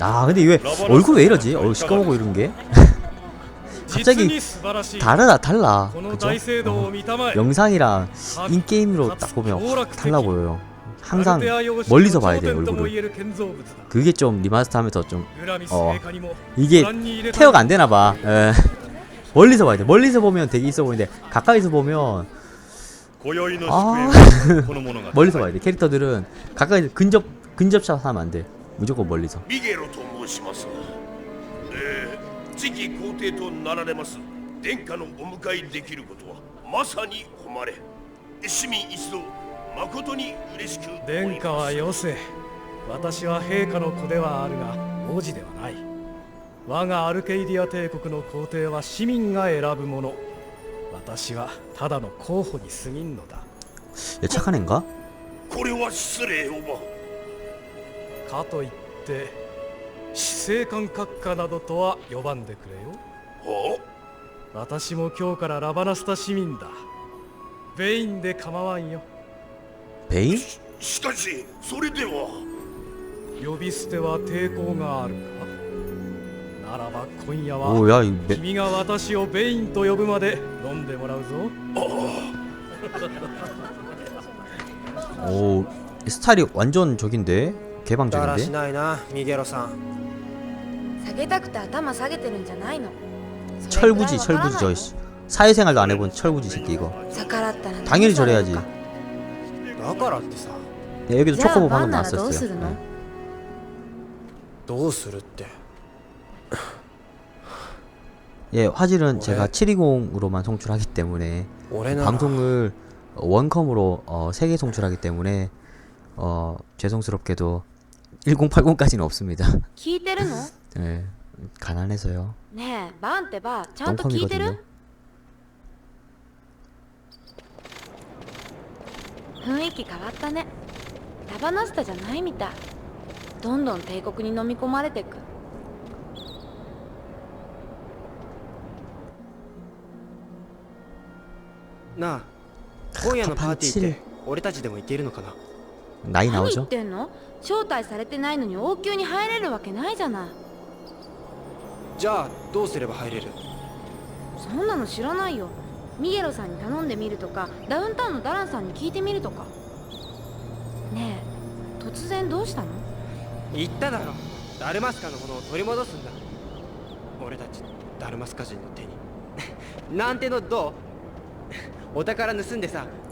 아 근데 왜 얼굴 왜 이러지? 어, 얼굴 시꺼멓고 이런 게? 갑자기 다르다 달라. 그죠? 어, 영상이랑 인게임으로 딱 보면 확 달라 보여요. 항상 멀리서 봐야 돼 얼굴을. 그게 좀 리마스터하면서 좀 어, 이게 태어가 안되나봐. 예. 멀리서 봐야 돼. 멀리서 보면 되게 있어 보이는데 가까이서 보면 아. 멀리서 봐야 돼. 캐릭터들은 가까이 근접 근접샷 하면 안돼. 무조건 멀리서 ミゲロと申しますえー次期皇帝となられます殿下のお迎えできることはまさに誉れ市民一同誠に嬉しく思います殿下はよせ私は陛下の子ではあるが王子ではない我がアルケイディア帝国の皇帝は市民が選ぶもの私はただの候補に過ぎんのだ 얘 착한 애인가? これは失礼おば かといって死生観閣下などとは呼ばんでくれよは私も今日からラバナスタ市民だベインで構わんよ 베인? ししかしそれでは呼び捨ては抵抗があるかならば今夜は 오야 이 메... 君が私をベインと呼ぶまで飲んでもらうぞ 오 스타일이 완전 저긴데 だらし 개방적인데 ないなミゲロさん下げたくて頭下げてるんじゃないの 철부지 철부지 저 씨. 사회생활도 안 해본 철부지 새끼 이거 逆らったら何 당연히 저래야지 さだからってさ 야, 여기도 じゃあ 초코보 バ 방금 ンならどうす 나왔었어요 るの 응. どうするって 예 화질은 왜? 제가 720으로만 송출하기 때문에 俺なら 방송을 원컴으로 어, 3개 송출하기 때문에 어, 죄송스럽게도 1080까지는 없습니다 聞いてるの 예, 가난해서요 ねえバンってばちゃんと聞いてる 똥컴이거든요 雰囲気変わったねラバナスタじゃないみたいどんどん帝国に飲み込まれてくなあ今夜のパーティーっカパンチて俺たちでも行けるのかな ないおょ何言ってんの？招待されてないのに王宮に入れるわけないじゃない。じゃあどうすれば入れる？そんなの知らないよ。ミゲロさんに頼んでみるとかダウンタウンのダランさんに聞いてみるとか。ねえ突然どうしたの？言っただろ。ダルマスカのものを取り戻すんだ。俺たちダルマスカ人の手に。なんてのどう？お宝盗んでさ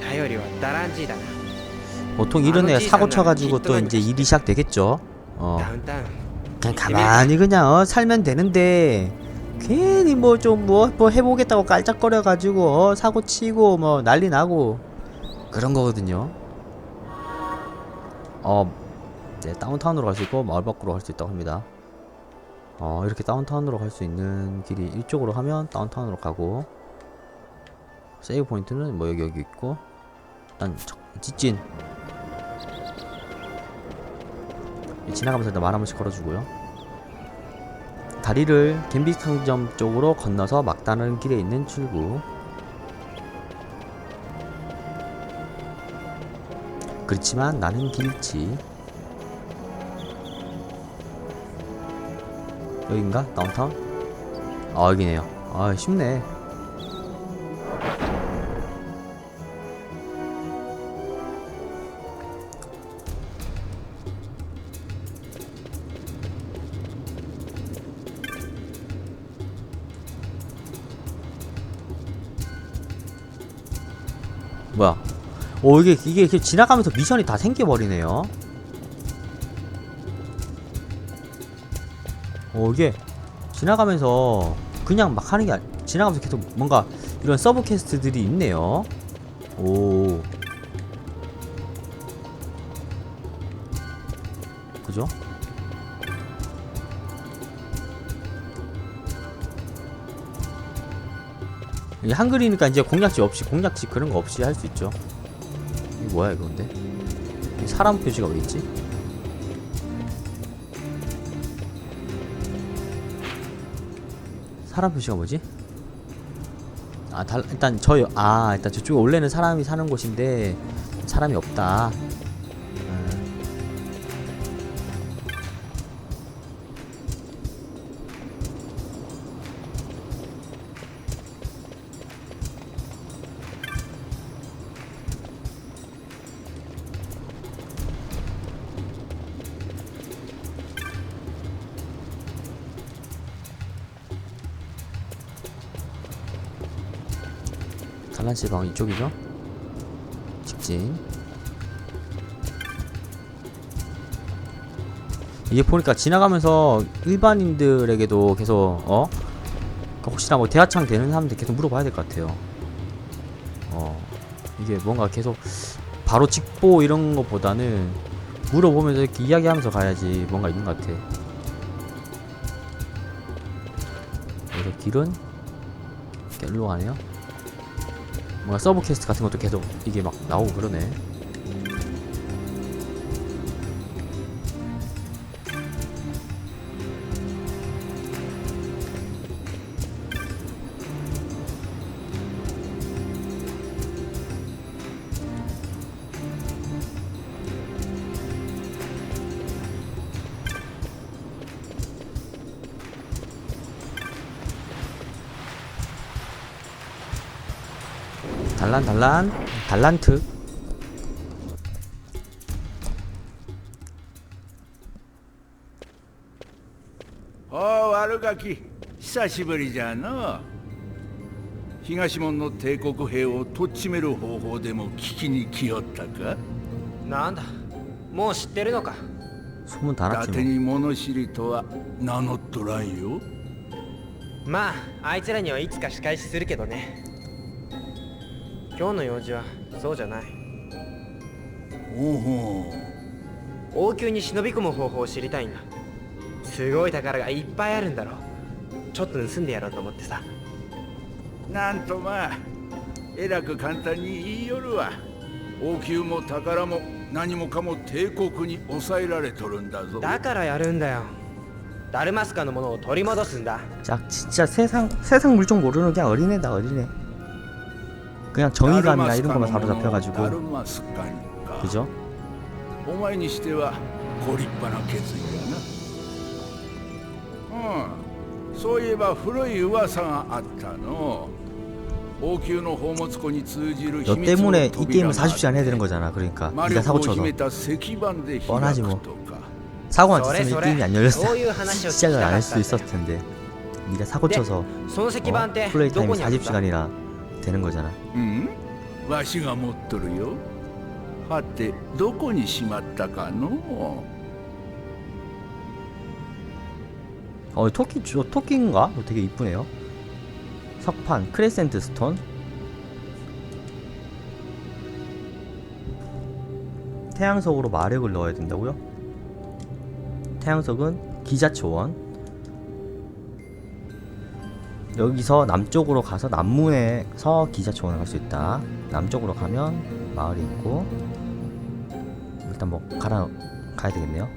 頼りはダランジーだな 보통 이런 애가 아버지 사고 사는 쳐가지고 또 기특한 이제 자식. 일이 시작되겠죠 어 다운타운 그냥 가만히 그냥 어, 살면 되는데 괜히 뭐 좀 뭐 뭐 해보겠다고 깔짝거려가지고 어, 사고 치고 뭐 난리 나고 그런 거거든요. 어, 네 다운타운으로 갈 수 있고 마을 밖으로 갈 수 있다고 합니다. 어 이렇게 다운타운으로 갈 수 있는 길이 이쪽으로 하면 다운타운으로 가고 세이브 포인트는 뭐 여기 여기 있고 일단 저- 직진 지나가면서 일단 말 한 번씩 걸어주고요. 다리를 갬비 상점 쪽으로 건너서 막다른 길에 있는 출구. 그렇지만 나는 길치. 여긴가? 다운타운? 아 여기네요. 아 쉽네. 오 이게 이게 이렇게 지나가면서 미션이 다 생겨버리네요. 오 이게 지나가면서 그냥 막 하는 게 아니 지나가면서 계속 뭔가 이런 서브 퀘스트들이 있네요. 오. 그죠? 이게 한글이니까 이제 공략지 없이 공략지 그런 거 없이 할 수 있죠. 뭐야 이거 근데? 이 사람 표시가 어디 있지? 사람 표시가 뭐지? 아, 달, 일단 저요. 아, 일단 저쪽에 원래는 사람이 사는 곳인데 사람이 없다. 단란시 방 이쪽이죠? 직진. 이게 보니까 지나가면서 일반인들에게도 계속 어 그러니까 혹시나 뭐 대하창 되는 사람들 계속 물어봐야 될 것 같아요. 어 이게 뭔가 계속 바로 직보 이런 것보다는 물어보면서 이렇게 이야기하면서 가야지 뭔가 있는 것 같아. 그래서 길은 갤로 가네요. 뭔가 서브 퀘스트 같은 것도 계속 이게 막 나오고 그러네. 달란 달란 달란트おう悪ガキ久しぶりじゃの東門の帝国兵をとっちめる方法でも聞きに来よったかなんだもう知ってるのか 소문 伊 다 達 났지 뭐. に物知りとは名乗っとらんよまああいつらにはいつか仕返しするけどね 今日の用事はそうじゃないおほ王宮に忍び込む方法を知りたいんだすごい宝がいっぱいあるんだろちょっと盗んでやろうと思ってさうなんとまあえらく簡単に言いよるわ王宮も宝も何もかも帝国に抑えられとるんだぞだからやるんだよダルマスカのものを取り戻すんだ 자 진짜 세상 세상 물정 모르는 그냥 어린애다 어린애. 그냥 정의감이나 이런 것만 ダ 사로잡혀가지고 ルマスカにか 그죠? お前にしてはご立派な決意やなうんそういえば古い噂があったの王宮の宝物庫に通じる 너 秘密の 때문에 이 扉 게임을 があって 40시간 해야 되는 거잖아. 그러니까 魔 네가 力 사고 を 쳐서 秘めた石板で開 뻔하지 く 뭐. とか 사고 안 それ 쳤으면 そ 이 れ 게임이 안 열렸어. そういう話を聞き 시작을 た 안 か 할 った 수도 んだよ 있었을 텐데. 네가 사고 네. 쳐서 その石板 어? って 플레이 どこ 타임이 にあるんだ 40시간이나 되는 거잖아. うんわしが持っとるよはてどこにしまったかの 어 토끼 저 토끼인가? 이거 되게 이쁘네요. 석판 크레센트 스톤. 태양석으로 마력을 넣어야 된다고요? 태양석은 기자초원. 여기서 남쪽으로 가서 남문에서 기자초원을 갈 수 있다. 남쪽으로 가면 마을이 있고 일단 뭐 가라 가야 되겠네요.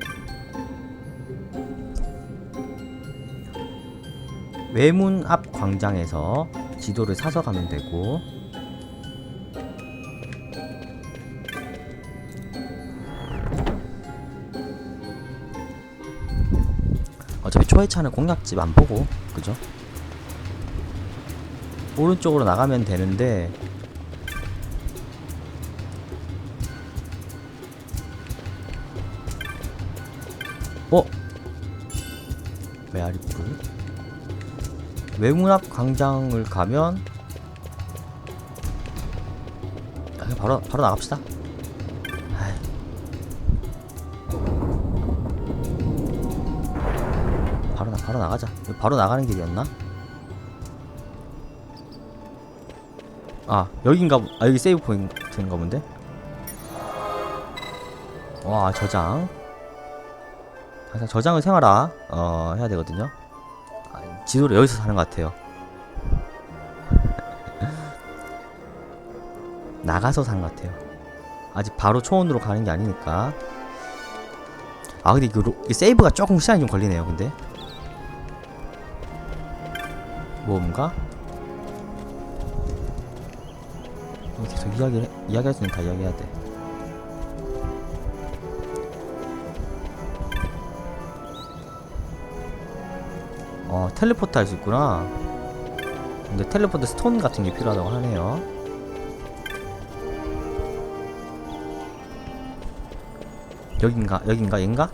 외문 앞 광장에서 지도를 사서 가면 되고 어차피 초회차는 공략집 안 보고 그죠? 오른쪽으로 나가면 되는데 어? 메아리 불? 외문 앞 광장을 가면 아, 바로 바로 나갑시다. 바로 나 바로 나가자. 바로 나가는 길이었나? 아 여긴가 보- 아 여기 세이브 포인트인가 본데. 와 저장. 항상 저장을 생활화 어 해야 되거든요. 아, 지도를 여기서 사는 것 같아요. 나가서 사는 것 같아요. 아직 바로 초원으로 가는 게 아니니까. 아 근데 그 로, 이 세이브가 조금 시간이 좀 걸리네요. 근데 뭔가 계속 이야기 이야기할 수 있는 다 이야기해야 돼. 어 텔레포트 할 수 있구나. 근데 텔레포트 스톤 같은 게 필요하다고 하네요. 여긴가 여긴가 얘인가?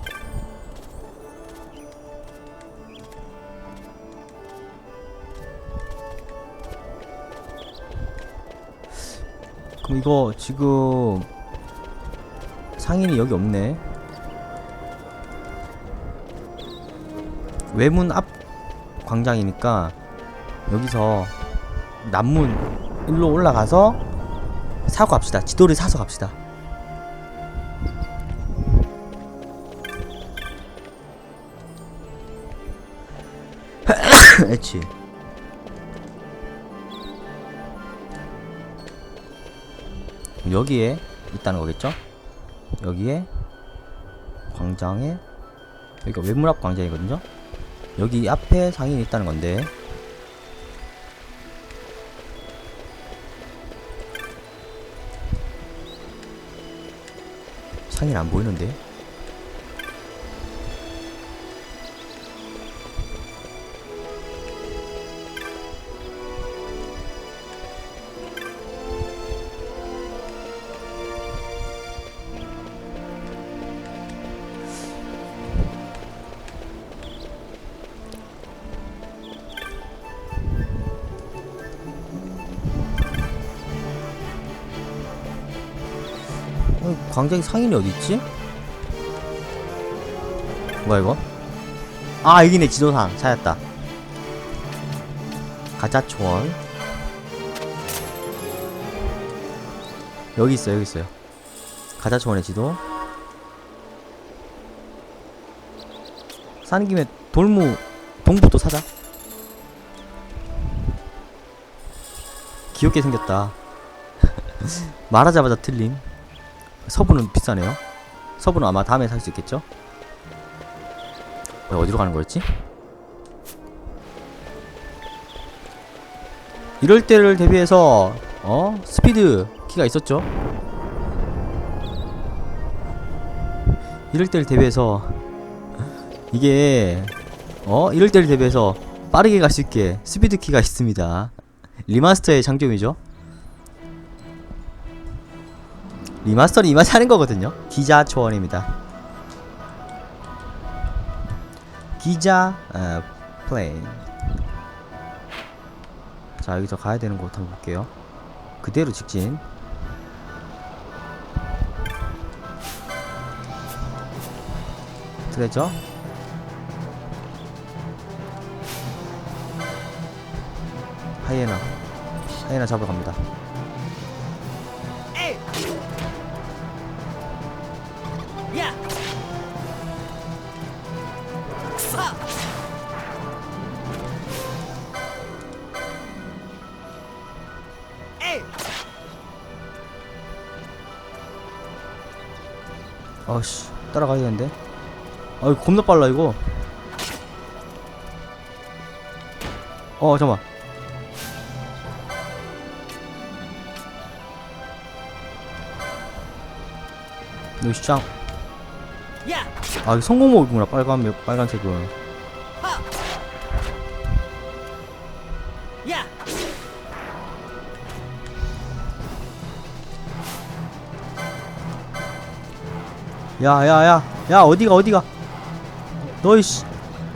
이거 지금 상인이 여기 없네. 외문 앞 광장이니까 여기서 남문 일로 올라가서 사고 갑시다. 지도를 사서 갑시다. 애치. 여기에 있다는 거겠죠? 여기에 광장에 여기가 외문 앞 광장이거든요. 여기 앞에 상인이 있다는 건데 상인 안 보이는데 광장에 상인이 어디 있지? 뭐야 이거? 아 여기네 지도상 찾았다. 가자 초원. 여기 있어 여기 있어요. 가자 초원의 지도. 사는 김에 돌무 동부도 사자. 귀엽게 생겼다. 말하자마자 틀림. 서부는 비싸네요. 서부는 아마 다음에 살 수 있겠죠? 어, 어디로 가는 거였지? 이럴 때를 대비해서 어 스피드 키가 있었죠. 이럴 때를 대비해서 이게 어 이럴 때를 대비해서 빠르게 갈 수 있게 스피드 키가 있습니다. 리마스터의 장점이죠. 리마스터는 이 맛에 하는 거거든요. 기자 초원입니다. 기자 어, 플레인. 자 여기서 가야 되는 곳 한번 볼게요. 그대로 직진. 트레저. 하이에나. 하이에나 잡으러 갑니다. 따라가야겠는데. 아 이거 겁나 빨라 이거. 어 잠깐만. 여기 시장. 아 이거 성공목이구나 빨간 빨간색은 야야야 야 어디가 어디가? 너이씨.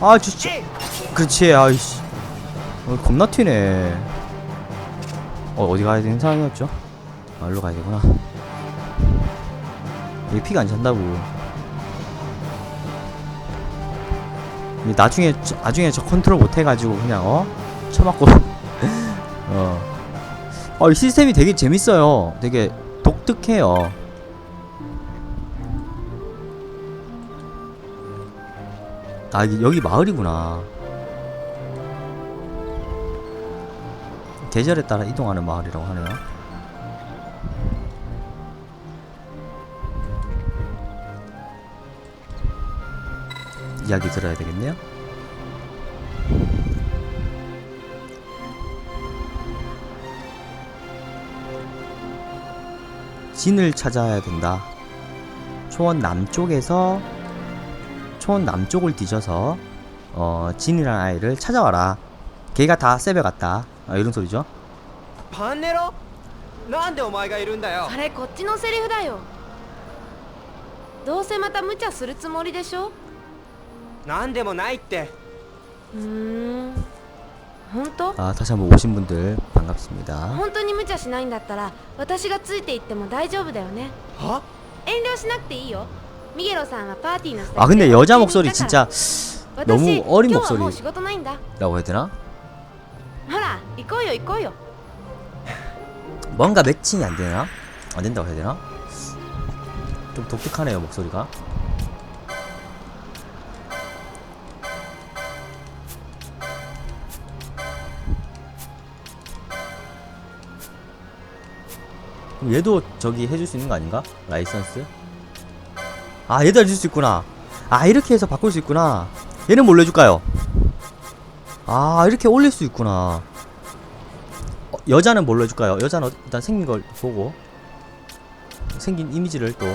아 진짜 그렇지 아이씨. 어, 겁나 튀네. 어 어디 가야 되는 상황이었죠? 아 일로 가야 되구나. 이게 피가 안 이게 나중에 저- 나중에 저 컨트롤 못 해가지고 그냥 어? 쳐맞고. 어 어 이 시스템이 되게 재밌어요. 되게 독특해요 아 여기 마을이구나. 계절에 따라 이동하는 마을이라고 하네요. 이야기 들어야 되겠네요. 진을 찾아야 된다. 초원 남쪽에서 초원 남쪽을 뒤져서 어 진이라는 아이를 찾아와라. 걔가 다 세배 같다. 아, 이런 소리죠. パンネロなんでお前がいるんだよそれこっちのセリフだよどうせまた無茶するつもりでしょなんでもないってうーん本当 아 다시 한번 오신 분들 반갑습니다. 本当に無茶しないんだったら私がついていっても大丈夫だよねは遠慮しなくていいよ 아 근데 네, 여자 네, 목소리 네, 진짜 너무 어린 목소리라고 해야 되나? 뭔가 매칭이 안 되나? 안 된다고 해야 되나? 좀 독특하네요 목소리가. 얘도 저기 해줄 수 있는 거 아닌가? 라이선스? 아 얘도 해줄 수 있구나. 아 이렇게 해서 바꿀 수 있구나. 얘는 뭘로 해줄까요? 아 이렇게 올릴 수 있구나. 어, 여자는 뭘로 해줄까요? 여자는 어- 일단 생긴 걸 보고 생긴 이미지를 또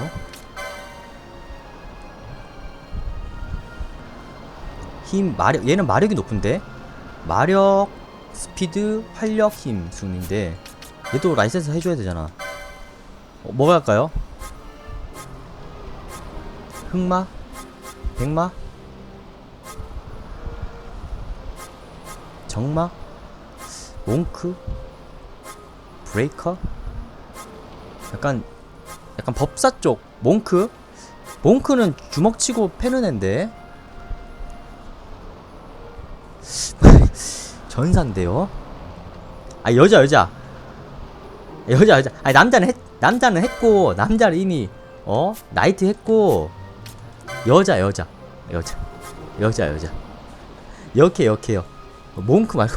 힘, 마력, 얘는 마력이 높은데 마력, 스피드, 활력, 힘 순인데 얘도 라이센스 해줘야 되잖아 어, 뭐가 할까요? 흑마? 백마? 정마? 몽크? 브레이커? 약간 약간 법사 쪽 몽크? 몽크는 주먹치고 패는 앤데 전사인데요? 아 여자 여자 여자 여자 아니 남자는 했 남자는 했고 남자는 이미 어 나이트 했고 여자 여자. 여자. 여자 여자. 역해 역해요. 몽크 말고.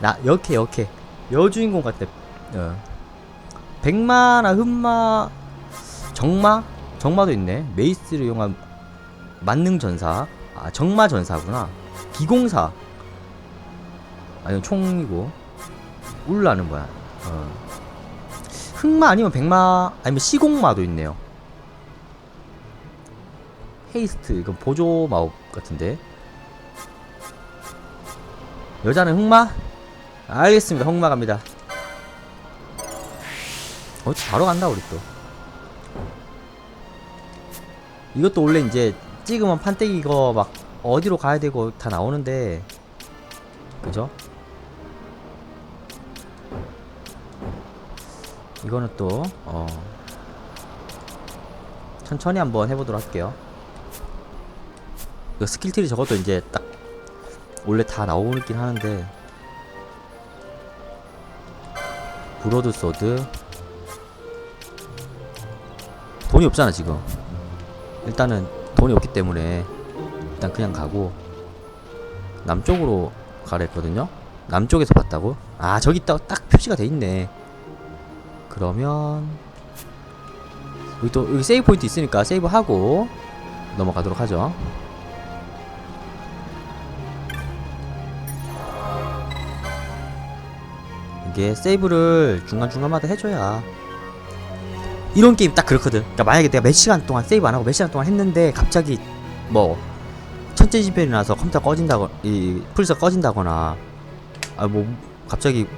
나 역해 역해. 여주인공 같아. 어. 백마나 흑마 정마? 정마도 있네. 메이스를 이용한 만능 전사. 아 정마 전사구나. 기공사. 아니 총이고. 울라는 뭐야. 어. 흑마 아니면 백마 아니면 시공마도 있네요 헤이스트 이건 보조 마법 같은데. 여자는 흑마? 알겠습니다. 흑마 갑니다. 어 바로 간다 우리 또. 이것도 원래 이제 찍으면 판때기 이거 막 어디로 가야 되고 다 나오는데. 그죠? 이거는 또 어. 천천히 한번 해보도록 할게요 이거 스킬트리 저것도 이제 딱 원래 다 나오긴 하는데. 브로드 소드. 돈이 없잖아 지금. 일단은 돈이 없기 때문에 일단 그냥 가고. 남쪽으로 가랬거든요? 남쪽에서 봤다고? 아 저기 딱, 딱 표시가 돼 있네. 그러면 여기 또 여기 세이브 포인트 있으니까 세이브 하고 넘어가도록 하죠 이게 세이브를 중간중간마다 해줘야 이런 게임 딱 그렇거든. 그러니까 만약에 내가 몇 시간 동안 세이브 안 하고 몇 시간 동안 했는데 갑자기 뭐 집변이 나서 컴퓨터 꺼진다거 이 풀서 꺼진다거나 아 뭐 갑자기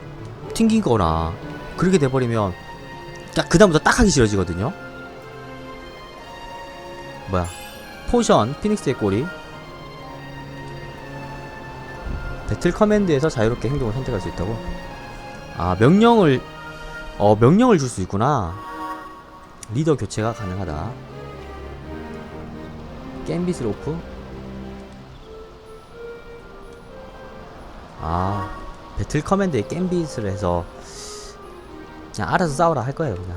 튕기거나 그렇게 돼버리면 딱 그다음부터 딱 하기 싫어지거든요. 뭐야 포션 피닉스의 꼬리 배틀 커맨드에서 자유롭게 행동을 선택할 수 있다고 아 명령을 어 명령을 줄 수 있구나 리더 교체가 가능하다. 겜빗을 오프? 아, 배틀 커맨드에 겜빗을 해서 그냥 알아서 싸우라 할 거예요, 그냥.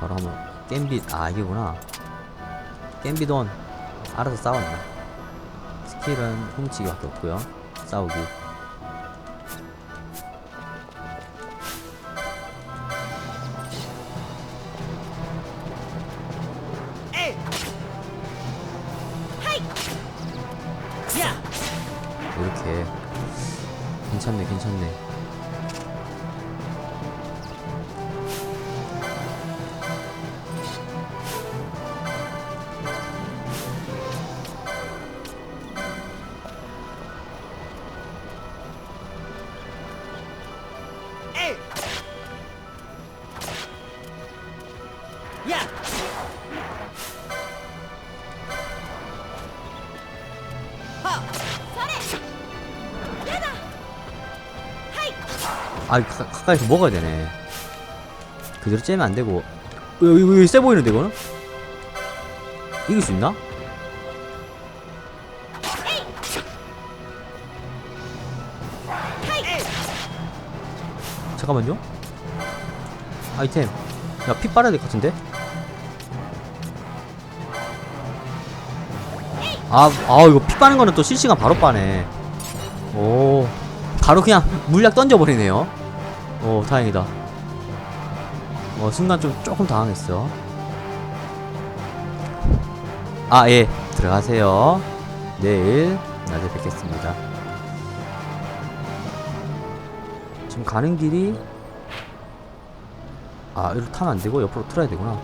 바로 한번 겜빗 아 이게구나. 겜빗 온 알아서 싸웠네. 스킬은 훔치기밖에 없고요. 싸우기. 아 가, 가까이서 먹어야 되네. 그대로 째면 안 되고. 어, 이거 이거, 세 보이는데 이거는? 이길 수 있나? 잠깐만요. 아이템. 야피 빨아야 될 것 같은데? 아, 아 이거 피 빠는 거는 또 실시간 바로 빠네. 오. 바로 그냥 물약 던져버리네요 오 다행이다. 어 순간 좀 조금 당황했어. 아 예. 들어가세요. 내일 낮에 뵙겠습니다. 지금 가는 길이 아 이렇게 타면 안되고 옆으로 틀어야 되구나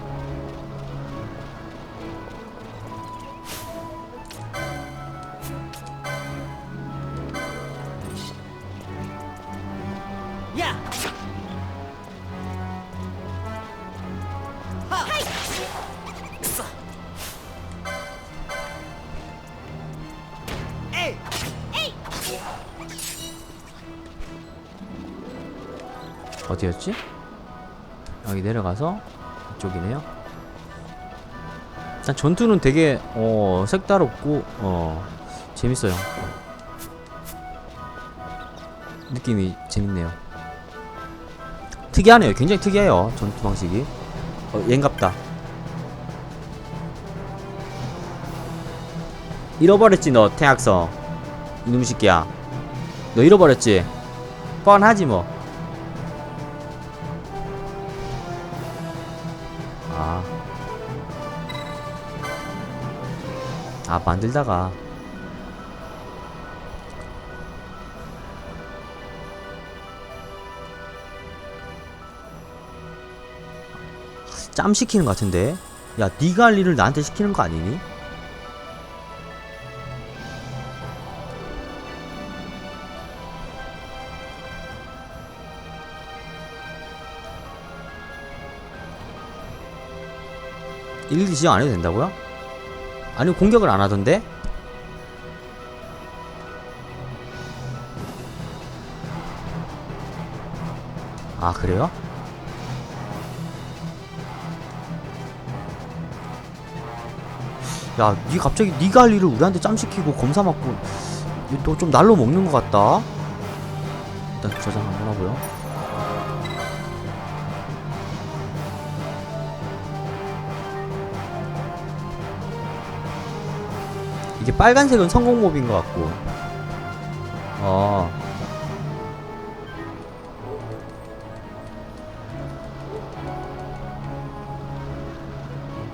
내려가서 이쪽이네요. 일단 전투는 되게 어 색다롭고 어 재밌어요. 느낌이 재밌네요. 특이하네요. 굉장히 특이해요. 전투 방식이. 어, 옌갑다. 잃어버렸지 너 태학성. 이놈 새끼야. 너 잃어버렸지? 뻔하지 뭐. 아, 만들다가. 짬 시키는 것 같은데? 야, 니가 할 일을 나한테 시키는 거 아니니? 일일이 지정 안 해도 된다고요? 아니 공격을 안 하던데? 아 그래요? 야, 니 갑자기 니가 할 일을 우리한테 짬시키고 검사 맞고 너 좀 날로 먹는 것 같다. 일단 저장 한번 하고요. 이게 빨간색은 성공 몹인 것 같고. 어.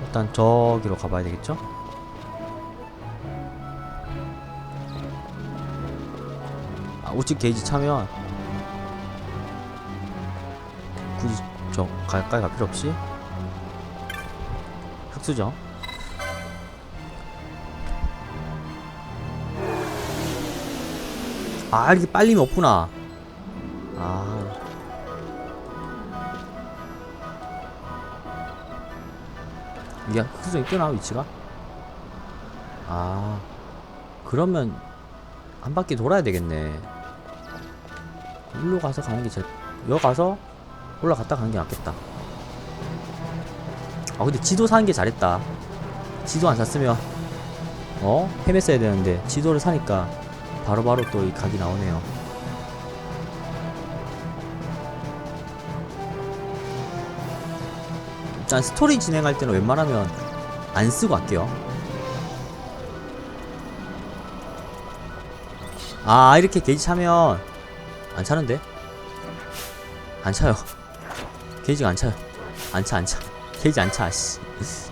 일단 저기로 가봐야 되겠죠? 아, 우측 게이지 차면 굳이 저 가까이 갈 필요 없이 흑수저 아 이렇게 빨리면 없구나. 아. 이게 흑수저이 뜨나 위치가? 아. 그러면 한 바퀴 돌아야 되겠네. 일로 가서 가는 게 제일 여기 가서 올라갔다 가는 게 낫겠다. 아 근데 지도 사는 게 잘했다. 지도 안 샀으면 어? 헤맸어야 되는데 지도를 사니까 바로바로 또 이 각이 나오네요. 일단 스토리 진행할 때는 웬만하면 안 쓰고 할게요. 아 이렇게 게이지 차면 안 차는데? 안 차요. 게이지가 안 차요. 안 차 안차. 게이지 안차 씨.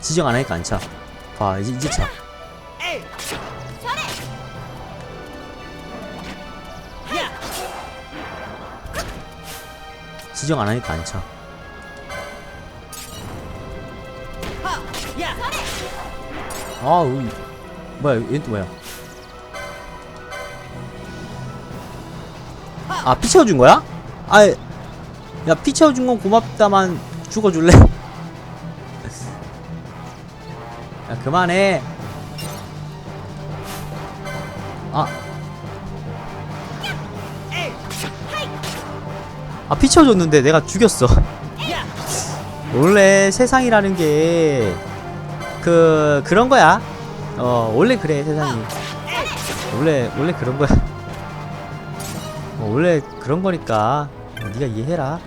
지정 안 하니까 안차. 봐 이제 이제 차 지정 안 하니까 안 차. 아, 음. 뭐야, 얘또 뭐야? 아, 피 채워준 거야? 아, 야, 피 채워준 건 고맙다만 죽어줄래? 야, 그만해. 아. 아, 피 채워줬는데 내가 죽였어. 원래 세상이라는 게, 그, 그런 거야. 어, 원래 그래, 세상이. 원래, 원래 그런 거야. 어, 원래 그런 거니까, 어, 네가 이해해라.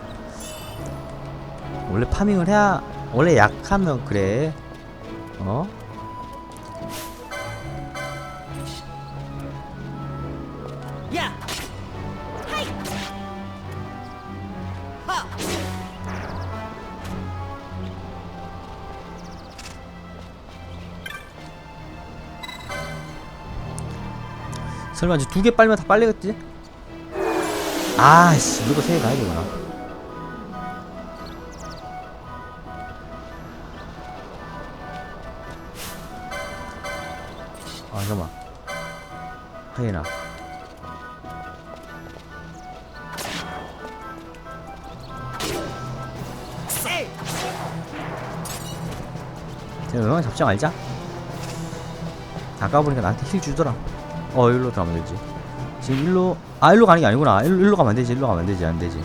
원래 파밍을 해야, 원래 약하면 그래. 어? 설마 이제 두 개 빨면 다 빨리겠지? 아씨 이거 세개 가야 되구나. 아 잠깐만. 하이나 제가 응원 잡장 알자 아까 보니까 나한테 힐 주더라 어 일로 가면 되지. 지금 일로 아 일로 가는 게 아니구나. 일로, 일로 가면 안 되지 일로 가면 안 되지 안 되지.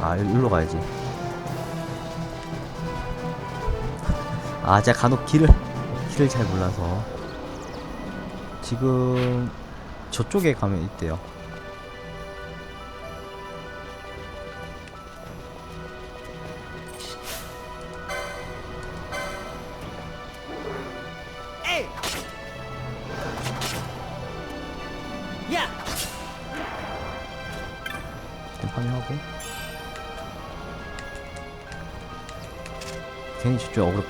아 일- 일로 가야지. 아 제가 간혹 길을 길을 잘 몰라서. 지금 저쪽에 가면 있대요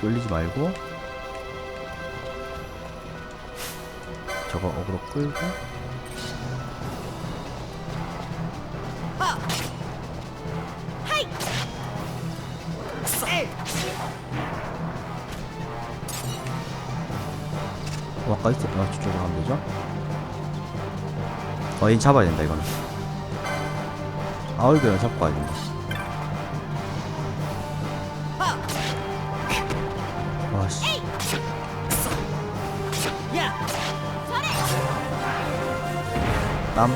끌리지 말고 저거 어그로 끌고 어, 아까 있었, 아, 저쪽으로 가면 되죠? 어, 얘 잡아야 된다, 이거는. 아울교랑 잡고 가야 된다. 땀.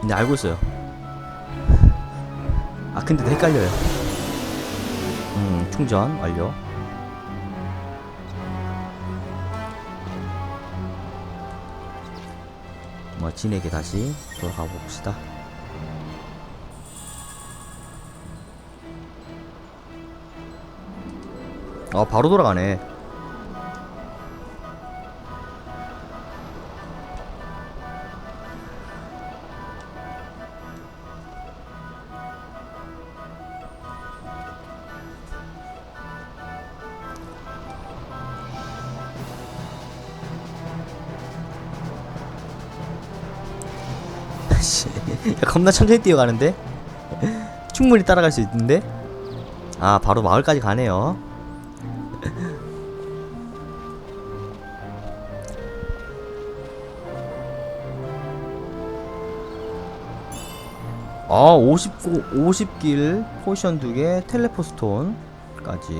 근데 알고 있어요. 아 근데 헷갈려요. 음 충전 완료. 뭐 진에게 다시 돌아가 봅시다. 아 바로 돌아가네. 씨, 야, 겁나 천천히 뛰어가는데? 충분히 따라갈 수 있는데? 아, 바로 마을까지 가네요. 아, 50, 50길, 포션 2개, 텔레포 스톤까지.